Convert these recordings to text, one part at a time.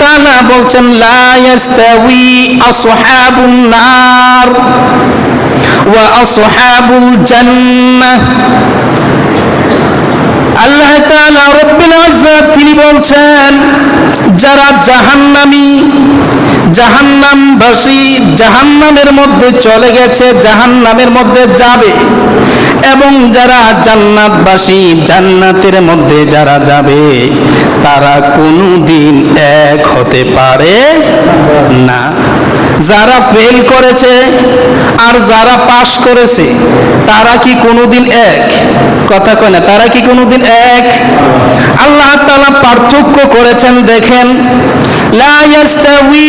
তাআলা বলছেন নার আল্লাহ তিনি বলছেন যারা জাহান্নামী জাহান্নামবাসী জাহান্নামের মধ্যে চলে গেছে, জাহান্নামের মধ্যে যাবে। এবং যারা জান্নাতবাসী, জান্নাতের মধ্যে যারা যাবে, তারা কোনো দিন এক হতে পারে না। যারা ফেল করেছে আর যারা পাশ করেছে, তারা কি কোনোদিন এক? কথা কয় না, তারা কি কোনোদিন এক? আল্লাহ তাআলা পার্থক্য করেছেন, দেখেন। লা ইয়াস্তাউই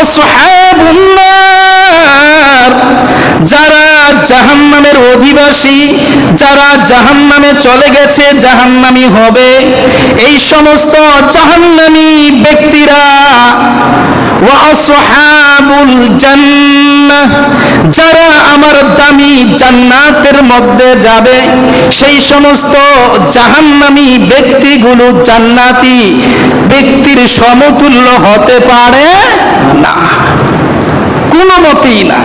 আসহাবুন নার যারা জাহান্নামের অধিবাসী, যারা জাহান্নামে চলে গেছে, জাহান্নামী হবে। এই সমস্ত জাহান্নামী ব্যক্তিরা ওয়া আসহাবুল জান্নাহ, যারা আমার দামি জান্নাতের মধ্যে যাবে, সেই সমস্ত জাহান্নামী ব্যক্তিগুলো জান্নাতি ব্যক্তির সমতুল্য হতে পারে না। কোনো মতেই না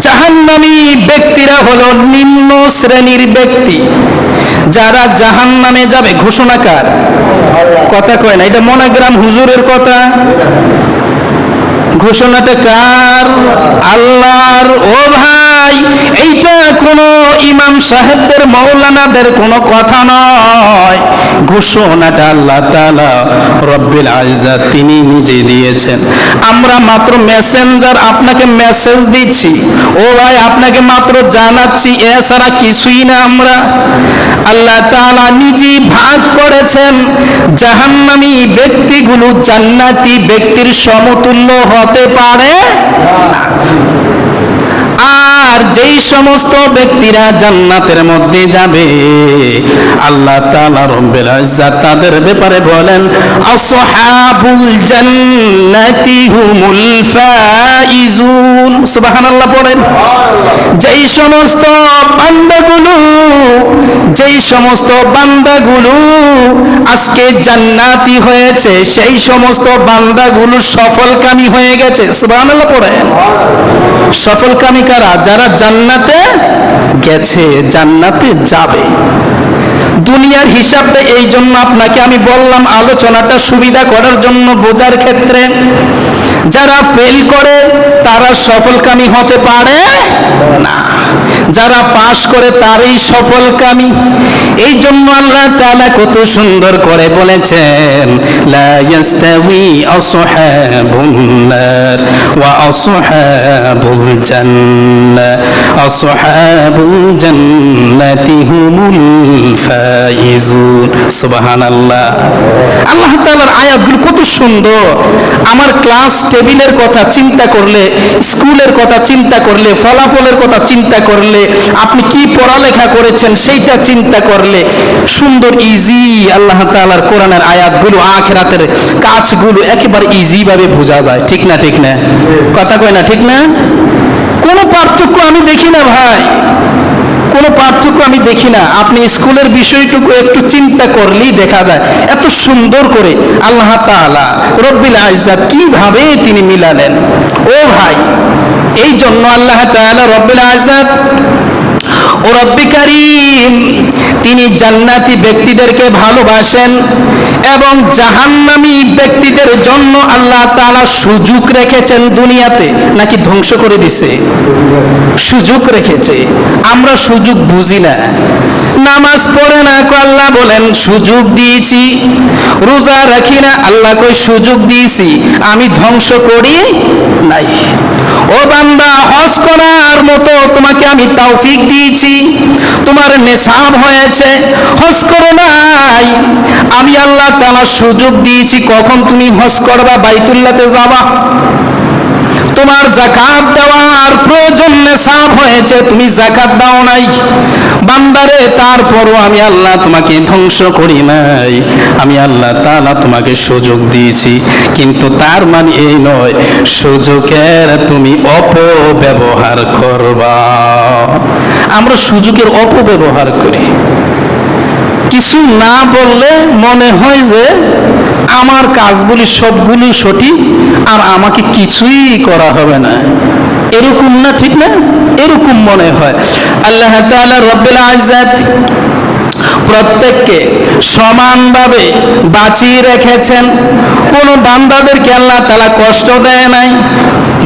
জাহান্নামী ব্যক্তিরা হলো নিম্ন শ্রেণির ব্যক্তি। যারা জাহান্নামে যাবে, ঘোষণাকার। কথা কয় না, এটা মনোগ্রাম হুজুরের কথা। ঘোষণাটা কার? আল্লাহর। ও ভাই, এইটা কোনো ইমাম সাহেবদের, মৌলানাদের কোনো কথা নয়। ঘোষণাটা আল্লাহ তাআলা রব্বিল আইজাত তিনি নিজে দিয়েছেন। আমরা মাত্র মেসেঞ্জার আপনাকে মেসেজ দিচ্ছি। ও ভাই, আপনাকে মাত্র জানাচ্ছি, এছাড়া কিছুই না আমরা। আল্লাহ তাআলা নিজেই ভাগ করেছেন। জাহান্নামী ব্যক্তিগুলো জান্নাতি ব্যক্তির সমতুল্য হতে পারে। আর যেই সমস্ত ব্যক্তিরা জান্নাতের মধ্যে যাবে, আল্লাহ তাআলা রব্বুল ইজ্জাত তাদের ব্যাপারে বলেন, আসহাবুল জান্নাতি হুমুল ফাইজুন। সুবহানাল্লাহ পড়েন। যেই সমস্ত বান্দাগুলো, যেই সমস্ত বান্দাগুলো আজকে জান্নাতি হয়েছে, সেই সমস্ত বান্দাগুলো সফলকামী হয়ে গেছে। সুবহানাল্লাহ পড়েন। সফলকামী কারা? যারা জান্নাতে গেছে, জান্নাতে যাবে। দুনিয়ার হিসাবে এই জন্য আপনাকে আমি বললাম, আলোচনাটা সুবিধা করার জন্য বোঝার ক্ষেত্রে, যারা ফেল করে, তারা সফলকামী হতে পারে না। যারা পাশ করে তারই সফল কামি এই জন্য আল্লাহ তাআলা কত সুন্দর করে বলেছেন, লা ইয়াস্তাউই ওয়া আসহাবুল জান্নাহ, আসহাবুল জান্নাতি হুমুল সুবহানাল্লাহ। আল্লাহ তাআলার আয়াতগুলো কত সুন্দর। আমার ক্লাস টেবিলের কথা চিন্তা করলে, স্কুলের কথা চিন্তা করলে, ফলাফলের কথা চিন্তা করলে, আপনি কি পড়ালেখা করেছেন সেইটা চিন্তা করলে, সুন্দর ইজি আল্লাহ তালার কোরআনের আয়াতগুলো আখেরাতের কাজগুলো একেবারে ইজিভাবে বোঝা যায়। ঠিক না ঠিক না? কথা কয় না, ঠিক না? কোনো পার্থক্য আমি দেখি না ভাই। কোনো পার্থক্য আমি দেখি না। আপনি স্কুলের বিষয়টুকু একটু চিন্তা করলেই দেখা যায়, এত সুন্দর করে আল্লাহ তালা রব্বিল আজাদ কীভাবে তিনি মিলালেন। ও ভাই এই জন্য আল্লাহ তালা রব্বিল আইজাত ও তিনি জান্নাতি ব্যক্তিদেরকে ভালোবাসেন এবং জাহান্নামী ব্যক্তিদের জন্য আল্লাহ তাআলা সুযোগ রেখেছেন দুনিয়াতে, নাকি ধ্বংস করে দিছে? সুযোগ রেখেছে। আমরা সুযোগ বুঝি না। নামাজ পড়ে না আল্লাহ বলেন, সুযোগ দিয়েছি। রোজা রাখি না, আল্লাহ কই সুযোগ দিয়েছি? আমি ধ্বংস করি নাই। ও বান্দা, হজ করার মতো তোমাকে আমি তৌফিক দিয়েছি। তোমার নেশাব হয়েছে। হজ করো নাই। আমি আল্লাহ তাআলা সুযোগ দিয়েছি। কখন তুমি হজ করবা? বাইতুল্লাতে যাবা। তোমার জাকাত দেওয়ার প্রয়োজন নেশাব হয়েছে, তুমি জাকাত দাও নাই। বান্দারে, তারপরও আমি আল্লাহ তোমাকে ধ্বংস করি নাই। আমি আল্লাহ তাআলা তোমাকে সুযোগ দিয়েছি, কিন্তু তার মানে এই নয়, সুযোগের তুমি অপব্যবহার করবা। আমরা সুযোগের অপব্যবহার করি। কিছু না বললে মনে হয় যে আমার কাজগুলি সবগুলি সঠিক আর আমাকে কিছুই করা হবে না। এরকম না ঠিক না? এরকম মনে হয়। আল্লাহ রব্বুল আইজাত প্রত্যেককে সমানভাবে বাঁচিয়ে রেখেছেন। কোন বান্দাদেরকে আল্লাহ তালা কষ্ট দেয় নাই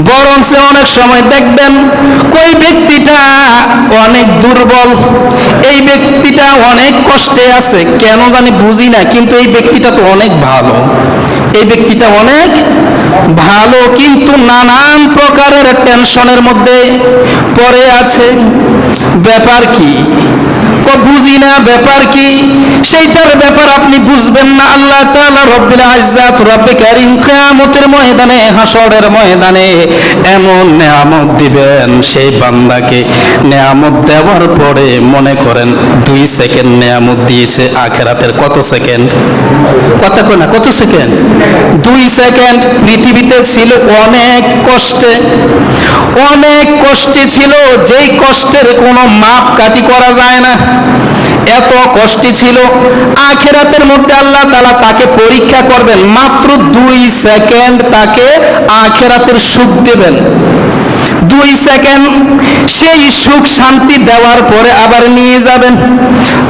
বরং সে অনেক সময় দেখবেন, কই ব্যক্তিটা অনেক দুর্বল, এই ব্যক্তিটা অনেক কষ্টে আছে, কেন জানি বুঝি না, কিন্তু এই ব্যক্তিটা তো অনেক ভালো। এই ব্যক্তিটা অনেক ভালো, কিন্তু নানান প্রকারের টেনশনের মধ্যে পড়ে আছে। ব্যাপার কি? ও বুঝি না ব্যাপার কি? সেইটার ব্যাপার আপনি বুঝবেন না। আল্লাহ তাআলা ময়দানে হাসরের ময়দানে এমন নেয়ামত দিবেন, সেই বান্দাকে নেয়ামত দেওয়ার পরে মনে করেন দুই সেকেন্ড নেয়ামত দিয়েছে আখেরাতের। কত সেকেন্ড? কত না, কত সেকেন্ড? দুই সেকেন্ড। পৃথিবীতে ছিল অনেক কষ্টে। অনেক কষ্টে ছিল, যেই কষ্টের কোনো মাপ কাটি করা যায় না। এত কষ্টে ছিল। আখেরাতের মধ্যে আল্লাহ তালা তাকে পরীক্ষা করবেন। মাত্র দুই সেকেন্ড তাকে আখেরাতের সুখ দেবেন। দুই সেকেন্ড। সেই সুখ শান্তি দেওয়ার পরে আবার নিয়ে যাবেন।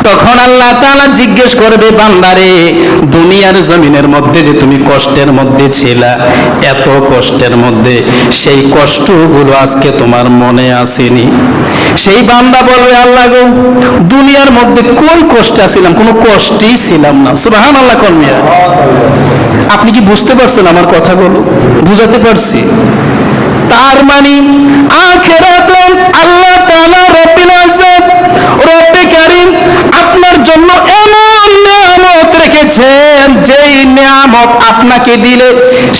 তখন আল্লাহ তাআলা জিজ্ঞেস করবে, বান্দারে, দুনিয়ার জমিনের মধ্যে যে তুমি কষ্টের মধ্যে ছিলা, এত কষ্টের মধ্যে সেই কষ্টগুলো আজকে তোমার মনে আসেনি? সেই বান্দা বলবে, আল্লাহ গো, দুনিয়ার মধ্যে কই কষ্টে ছিলাম কোনো কষ্টেই ছিলাম না। সুবাহান আল্লাহ কর্মিয়া আপনি কি বুঝতে পারছেন আমার কথাগুলো? বুঝাতে পারছি? তার মানে আখেরাতে আল্লাহ তাআলা রব্বিল আপনার জন্য এমন নিয়ামত রেখেছেন, যেই নিয়ামত আপনাকে দিলে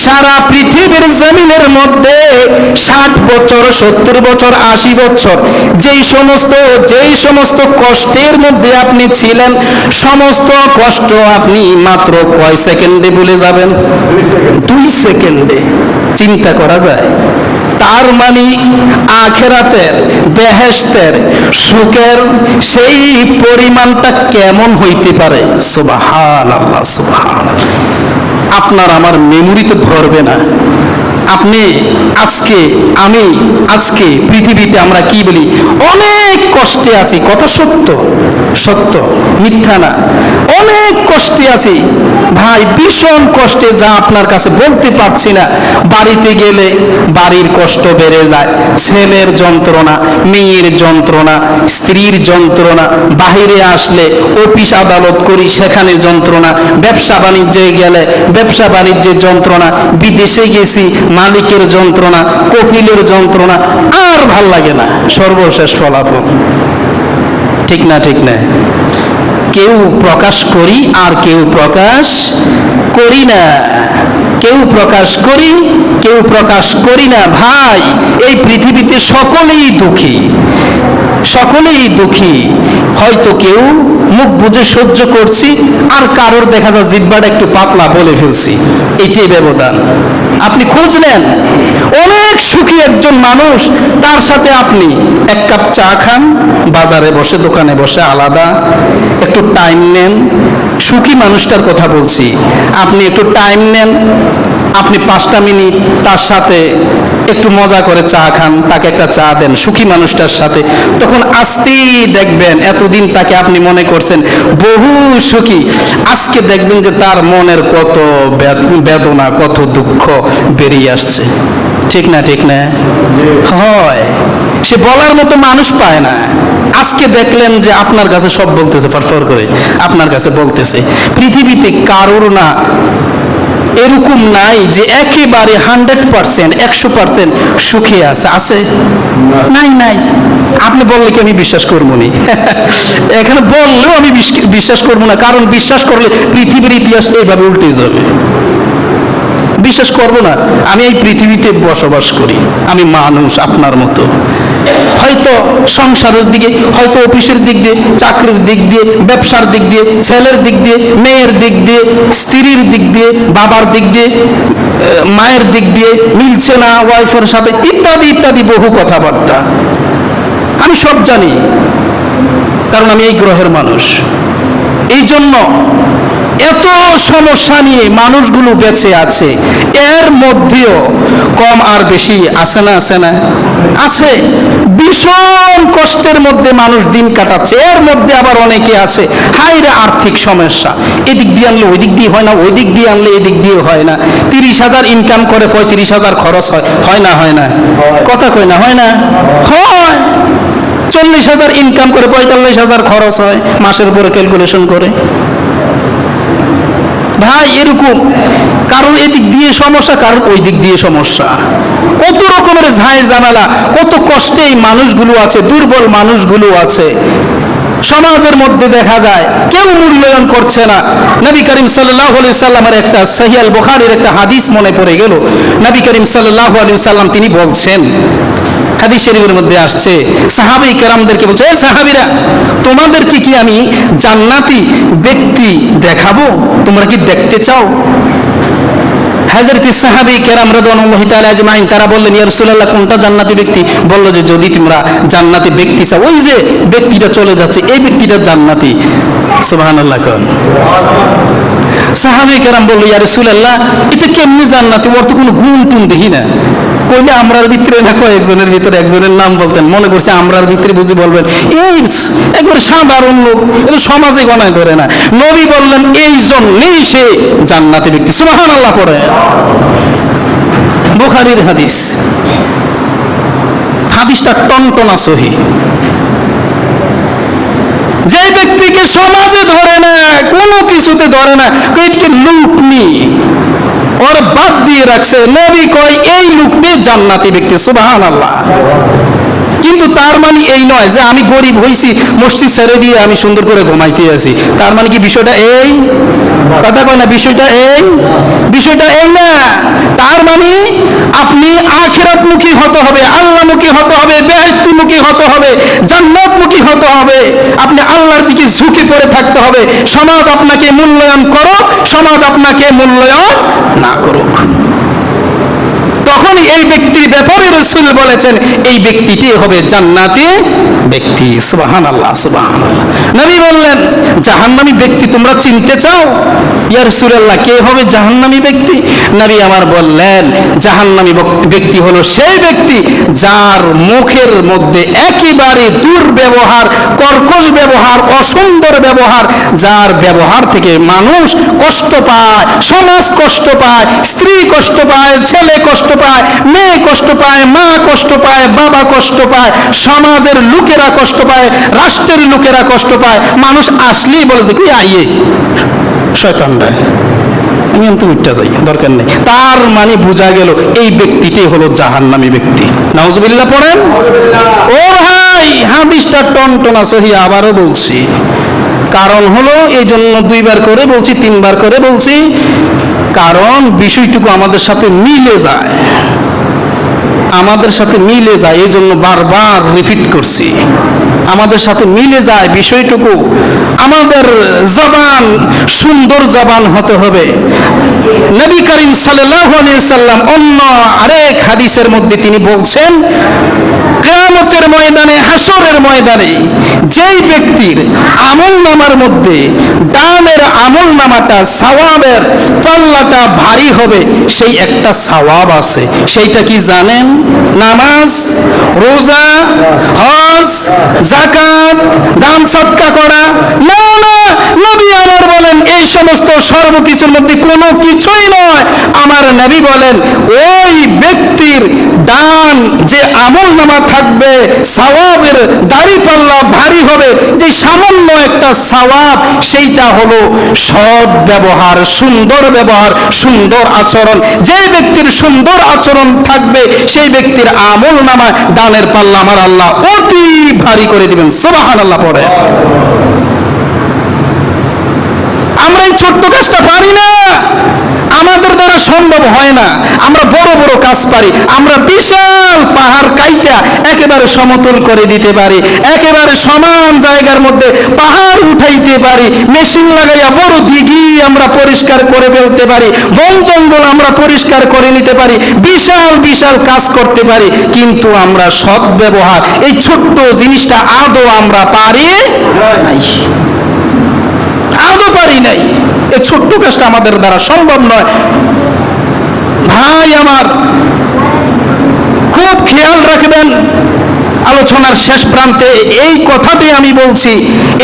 সারা পৃথিবীর জমিনের মধ্যে ষাট বছর, সত্তর বছর, আশি বছর, যেই সমস্ত যেই সমস্ত কষ্টের মধ্যে আপনি ছিলেন, সমস্ত কষ্ট আপনি মাত্র কয় সেকেন্ডে ভুলে যাবেন? দুই সেকেন্ডে। চিন্তা করা যায়? তার মানে আখেরাতের বেহেস্তের সুখের সেই পরিমাণটা কেমন হইতে পারে? সুবাহান আপনার আমার মেমোরিতে ধরবে না। আপনি, আজকে, আমি, আজকে পৃথিবীতে আমরা কি বলি? অনেক কষ্টে আছি, কথা সত্য সত্য, মিথ্যা না। অনেক কষ্টে আছি। ভাই, ভীষণ কষ্টে যা আপনার কাছে বলতে পারছি না। বাড়িতে গেলে বাড়ির কষ্ট বেড়ে যায়। ছেলের যন্ত্রণা, মেয়ের যন্ত্রণা, স্ত্রীর যন্ত্রণা। বাহিরে আসলে অফিস আদালত করি, সেখানে যন্ত্রণা। ব্যবসা বাণিজ্যে গেলে ব্যবসা বাণিজ্যের যন্ত্রণা। বিদেশে গেছি মালিকের যন্ত্রণা কপিলের যন্ত্রণা, আর ভালো লাগে না। সর্বশেষ ফলাফল। ঠিক না ঠিক না? কেউ প্রকাশ করি আর কেউ প্রকাশ করি না। কেউ প্রকাশ করি, কেউ প্রকাশ করি না ভাই। এই পৃথিবীতে সকলেই দুঃখী। সকলেই দুঃখী। হয়তো কেউ মুখ বুঝে সহ্য করছি, আর কারোর দেখা যায় জিব্বাটা একটু পাতলা বলে ফেলছি। এটাই ব্যবধান। আপনি খোঁজ নেন। অনেক সুখী একজন মানুষ, তার সাথে আপনি এক কাপ চা খান, বাজারে বসে, দোকানে বসে আলাদা। একটু টাইম নেন। সুখী মানুষটার কথা বলছি। আপনি একটু টাইম নেন, আপনি পাঁচটা মিনিট তার সাথে একটু মজা করে চা খান, তাকে একটা চা দেন, সুখী মানুষটার সাথে। তখন আসতেই দেখবেন, এতদিন তাকে আপনি মনে করছেন, বহু সুখী। আজকে দেখবেন যে তার মনের কত বেদনা, কত দুঃখ বেরিয়ে আসছে। ঠিক না ঠিক না? হয়। সে বলার মতো মানুষ পায় না। আজকে দেখলেন যে আপনার কাছে সব বলতেছে ফরফর করে। আপনার কাছে বলতেছে, পৃথিবীতে কারোর না, এরকম নাই যে একেবারে হান্ড্রেড পার্সেন্ট, একশো পার্সেন্ট সুখে আছে। আছে? নাই নাই। আপনি বললে কি আমি বিশ্বাস করব নি? এখানে বললেও আমি বিশ্বাস করব না। কারণ বিশ্বাস করলে পৃথিবীর ইতিহাস এইভাবে উল্টে যাবে। বিশ্বাস করব না, আমি এই পৃথিবীতে বসবাস করি, আমি মানুষ আপনার মতো। হয়তো সংসারের দিকে, হয়তো অফিসের দিক দিয়ে, চাকরির দিক দিয়ে, ব্যবসার দিক দিয়ে, ছেলের দিক দিয়ে, মেয়ের দিক দিয়ে, স্ত্রীর দিক দিয়ে, বাবার দিক দিয়ে মায়ের দিক দিয়ে, মিলছে না ওয়াইফের সাথে, ইত্যাদি ইত্যাদি বহু কথাবার্তা। আমি সব জানি, কারণ আমি এই গ্রহের মানুষ। এই জন্য এত সমস্যা নিয়ে মানুষগুলো বেঁচে আছে। এর মধ্যেও কম আর বেশি আছে না আছে না? আছে। ভীষণ কষ্টের মধ্যে মানুষ দিন কাটাচ্ছে। এর মধ্যে আবার অনেকে আছে। হাইরে আর্থিক সমস্যা। এদিক দিয়ে আনলে ওই দিক দিয়ে হয় না ওই দিক দিয়ে আনলে এদিক দিয়ে হয় না। তিরিশ হাজার ইনকাম করে পঁয়ত্রিশ হাজার খরচ হয় হয় না হয় না? কথা কয় না, হয় না? হয়। চল্লিশ হাজার ইনকাম করে পঁয়তাল্লিশ হাজার খরচ হয়, মাসের উপরে ক্যালকুলেশন করে। ভাই, এরকম কারণ এদিক দিয়ে সমস্যা কারণ ওই দিক দিয়ে সমস্যা। কত রকমের ঝাই ঝামেলা, কত কষ্টে এই মানুষগুলো আছে, দুর্বল মানুষগুলো আছে। সমাজের মধ্যে দেখা যায়, কেউ মূল্যায়ন করছে না। নবী করিম সাল্লাহ আলি সাল্লামের একটা সহিয়াল বুখারির একটা হাদিস মনে পড়ে গেল। নবী করিম সাল্লাহ আলি সাল্লাম তিনি বলছেন হাদিস শরীফের মধ্যে আসছে। সাহাবি কেরামদেরকে বলছে, এ সাহাবিরা তোমাদেরকে কি আমি জান্নাতি ব্যক্তি দেখাবো? তোমরা কি দেখতে চাও? হাজরত সাহাবি কেরাম রাদওয়ানুল্লাহি তাআলা আজমাইন, তারা বললেন, ইয়া রাসূলুল্লাহ, কোনটা জান্নাতি ব্যক্তি? বলল যে, যদি তোমরা জান্নাতি ব্যক্তি চাও, ওই যে ব্যক্তিটা চলে যাচ্ছে, এই ব্যক্তিটা জান্নাতি। সুবহানাল্লাহ কোন। সাহাবি বলল, ইয়া রাসূলুল্লাহ, এটা কেমনি জান্নাতি? ওর তো কোনো গুণ টুন দেখি না। কইলে, আমরার ভিতরে না, কয়েকজনের ভিতরে একজনের নাম বলতেন। মনে করছে, আমরার ভিতরে বুঝি বলবেন, এই একবার সাধারণ লোক এটা সমাজে গণায় ধরে না। নবী বললেন, এই জন্যেই সে জান্নাতি ব্যক্তি। সুবাহান আল্লাহ পড়ে। বুখারির হাদিস। হাদিসটা টনটনা সহি। যে ব্যক্তিকে সমাজে ধরে না, কোনো কিছুতে ধরে না কয়েকটি লুক নি। ওর বাদ দিয়ে রাখছে। নবী কয়, এই লোকটি জান্নাতি ব্যক্তি সুবাহ আল্লাহ কিন্তু তার মানে এই নয় যে আমি গরিব হইছি, মসজিদ ছেড়ে দিয়ে আমি সুন্দর করে ঘুমাইতে আছি। তার মানে কি বিষয়টা এই? কথা কয় না, বিষয়টা এই? বিষয়টা এই না। তার মানে আপনি আখিরাতমুখী হতে হবে, আল্লাহমুখী হতে হবে বেহেস্তিমুখী হতে হবে, জান্নাতমুখী হতে হবে। আপনি আল্লাহর দিকে ঝুঁকে পড়ে থাকতে হবে। সমাজ আপনাকে মূল্যায়ন করো সমাজ আপনাকে মূল্যায়ন না করুক। তখন এই ব্যক্তির রসুল বলেছেন, এই ব্যক্তিটি হবে জান্নাতি ব্যক্তি। সুবাহান আল্লাহ সুবাহান নবী বললেন, জাহান্নামী ব্যক্তি তোমরা চিনতে চাও? ইয়া রসুলাল্লাহ, কে হবে জাহান্নামী ব্যক্তি? নবী আমার বললেন, জাহান্নামী ব্যক্তি হলো সেই ব্যক্তি যার মুখের মধ্যে একেবারে দুর্ব্যবহার, কর্কশ ব্যবহার, অসুন্দর ব্যবহার, যার ব্যবহার থেকে মানুষ কষ্ট পায়, সমাজ কষ্ট পায়, স্ত্রী কষ্ট পায়, ছেলে কষ্ট পায়, মেয়ে কষ্ট পায় মা কষ্ট পায় বাবা কষ্ট পায় সমাজের লোকেরা কষ্ট পায় রাষ্ট্রের লোকেরা কষ্ট পায় মানুষ আসলেই বলে যে কি আইয়ে শয়তানরা আমি তো উঠতে যাই দরকার নেই। তার মানে বোঝা গেল এই ব্যক্তিটি হলো জাহান্নামী ব্যক্তি। নাউজুবিল্লাহ পড়েন? ও ভাই হাদিসটা টনটনা সহি আবারও বলছি। কারণ হলো এই জন্য দুইবার করে বলছি তিনবার করে বলছি কারণ বিষয়টুকু আমাদের সাথে মিলে যায়। আমাদের সাথে মিলে যায় এই জন্য বারবার রিপিট করছি। আমাদের সাথে মিলে যায় বিষয়টুকু। আমাদের জবান, সুন্দর জবান হতে হবে। নবী করিম সাল্লাম অন্য আরেক হাদিসের মধ্যে তিনি বলছেন, কেয়ামতের ময়দানে হাসরের ময়দানে যেই ব্যক্তির আমল নামার মধ্যে ডানের আমল নামাটা, সাওয়াবের পাল্লাটা ভারী হবে, সেই একটা সাওয়াব আছে। সেইটা কি জানেন? নামাজ, রোজা, হজ জাকাত দান সৎকা করা। না না নবী আমার এই সমস্ত সর্বকিছুর মধ্যে কোনো কিছুই নয়। আমার নবী বলেন, ওই ব্যক্তির দান যে আমল নামা থাকবে, সাওয়াবের দাড়ি পাল্লা ভারী হবে, যে সামান্য একটা সাওয়াব, সেইটা হলো সৎ ব্যবহার, সুন্দর ব্যবহার, সুন্দর আচরণ। যে ব্যক্তির সুন্দর আচরণ থাকবে, সেই ব্যক্তির আমল নামা দানের পাল্লা আমার আল্লাহ অতি ভারী করে দিবেন। আল্লাহ পড়ে। আমরা এই ছোট্ট কাজটা পারি না। আমাদের দ্বারা সম্ভব হয় না। আমরা বড় বড় কাজ পারি। আমরা বিশাল পাহাড় কাইটা একেবারে সমতল করে দিতে পারি। একেবারে সমান জায়গার মধ্যে পাহাড় উঠাইতে পারি। মেশিন লাগাইয়া বড় দিঘি আমরা পরিষ্কার করে ফেলতে পারি। বন জঙ্গল আমরা পরিষ্কার করে নিতে পারি। বিশাল বিশাল কাজ করতে পারি। কিন্তু আমরা সৎ ব্যবহার, এই ছোট্ট জিনিসটা আদৌ আমরা পারি নাই। আদৌ পারি নাই। এই ছোট্ট কাজটা আমাদের দ্বারা সম্ভব নয়। ভাই আমার, খুব খেয়াল রাখবেন, আলোচনার শেষ প্রান্তে এই কথাটি আমি বলছি,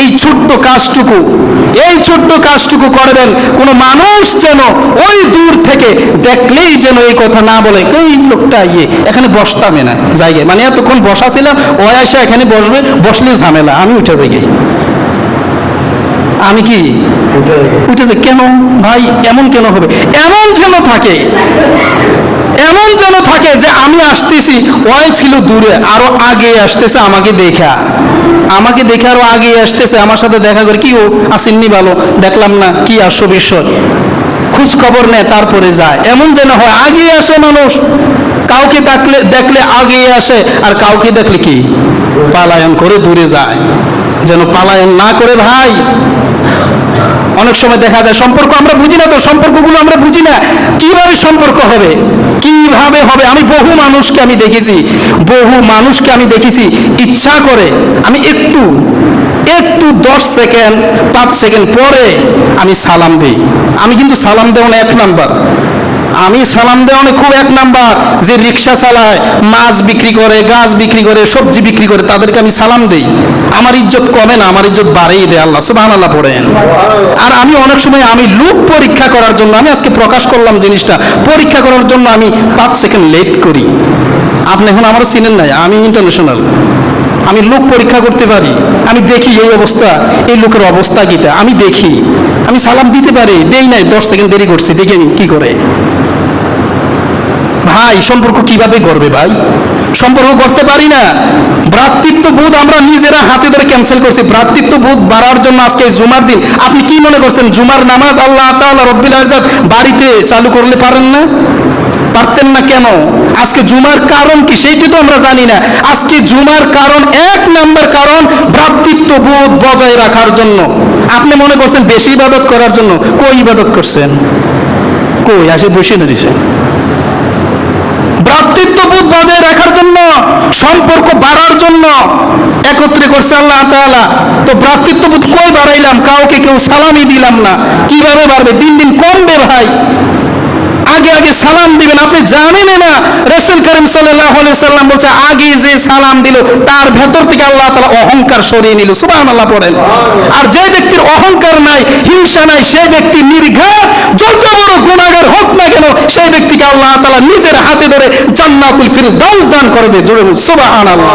এই ছোট্ট কাজটুকু, এই ছোট্ট কাজটুকু করবেন, কোনো মানুষ যেন ওই দূর থেকে দেখলেই যেন এই কথা না বলে। এই লোকটা ইয়ে এখানে বসতামে না, জায়গায়। মানে এতক্ষণ বসা ছিলাম ও এসে এখানে বসবে, বসলে ঝামেলা, আমি উঠে যাই। আমি কি? উঠেছে কেন? ভাই এমন কেন হবে? এমন যেন থাকে। এমন যেন থাকে যে আমি আসতেছি ওই ছিল দূরে আরও আগে আসতেছে আমাকে দেখা। আমাকে দেখে আরও আগে আসতেছে আমার সাথে দেখা করে কি ও আসেননি ভালো? দেখলাম না কি আসো বিষয় খোঁজ খবর নেয় তারপরে যায়। এমন যেন হয় আগে আসে মানুষ। কাউকে দেখলে দেখলে আগে আসে আর কাউকে দেখলে কি? পালায়ন করে দূরে যায়। যেন পালায়ন না করে ভাই। অনেক সময় দেখা যায় সম্পর্ক আমরা বুঝি না তো, সম্পর্কগুলো আমরা বুঝি না। কীভাবে সম্পর্ক হবে? কীভাবে হবে? আমি বহু মানুষকে আমি দেখেছি, বহু মানুষকে আমি দেখেছি, ইচ্ছা করে। আমি একটু একটু দশ সেকেন্ড, পাঁচ সেকেন্ড পরে আমি সালাম দিই। আমি কিন্তু সালাম দেওয়া এক নাম্বার। আমি সালাম দেওয়ানে খুব এক নাম্বার যে রিক্সা চালায়, মাছ বিক্রি করে, গাছ বিক্রি করে, সবজি বিক্রি করে, তাদেরকে আমি সালাম দেই। আমার ইজ্জত কমে না, আমার ইজ্জত বাড়েই দেয় আল্লাহ সুবাহ আল্লাহ পড়েন। আর আমি অনেক সময় আমি লুক পরীক্ষা করার জন্য, আমি আজকে প্রকাশ করলাম জিনিসটা, পরীক্ষা করার জন্য আমি পাঁচ সেকেন্ড লেট করি। আপনি এখন আমারও চিনেন নাই, আমি ইন্টারন্যাশনাল আমি লোক পরীক্ষা করতে পারি। আমি দেখি এই অবস্থা, এই লোকের অবস্থা কিটা। আমি দেখি। আমি সালাম দিতে পারি, দেই নাই, দশ সেকেন্ড দেরি করছি, দেখি কি করে। ভাই, সম্পর্ক কীভাবে করবে ভাই? সম্পর্ক করতে পারি না। ভ্রাতৃত্ব বোধ আমরা নিজেরা হাতে ধরে ক্যান্সেল করছি। ভ্রাতৃত্ব বোধ বাড়ার জন্য আজকে জুমার দিন। আপনি কি মনে করছেন, জুমার নামাজ আল্লাহ তাআলা রব্বিল আজাদ বাড়িতে চালু করলে পারেন না? পারতেন না কেন? আজকে জুমার কারণ কি সেইটি তো আমরা জানি না। আজকে জুমার কারণ এক নাম্বার কারণ ভ্রাতৃত্ব বোধ বজায় রাখার জন্য। আপনি মনে করছেন, বেশি ইবাদত করার জন্য। কই ইবাদত করছেন? কই? আসে বসে নিয়েছে ভ্রাতৃত্ববোধ বজায় রাখার জন্য, সম্পর্ক বাড়ার জন্য একত্রে করছে আল্লাহ তাআলা। তো ভ্রাতৃত্ববোধ কই বাড়াইলাম? কাউকে কেউ সালামি দিলাম না। কীভাবে বাড়বে? দিন দিন কমবে ভাই আগে আগে সালাম দিবেন। আপনি জানেন না, রসুল করিম সাল্লাম বলছে, আগে যে সালাম দিল, তার ভেতর থেকে আল্লাহ তাআলা অহংকার সরিয়ে নিল। সুবহানাল্লাহ পড়েন। আর যে ব্যক্তির অহংকার নাই, হিংসা নাই সেই ব্যক্তি নির্ঘাত, যত বড় গুনাহগার হোক না কেন, সেই ব্যক্তিকে আল্লাহ তালা নিজের হাতে ধরে জান্নাতুল ফিরদাউস দান করবে। জোরে সুবহানাল্লাহ।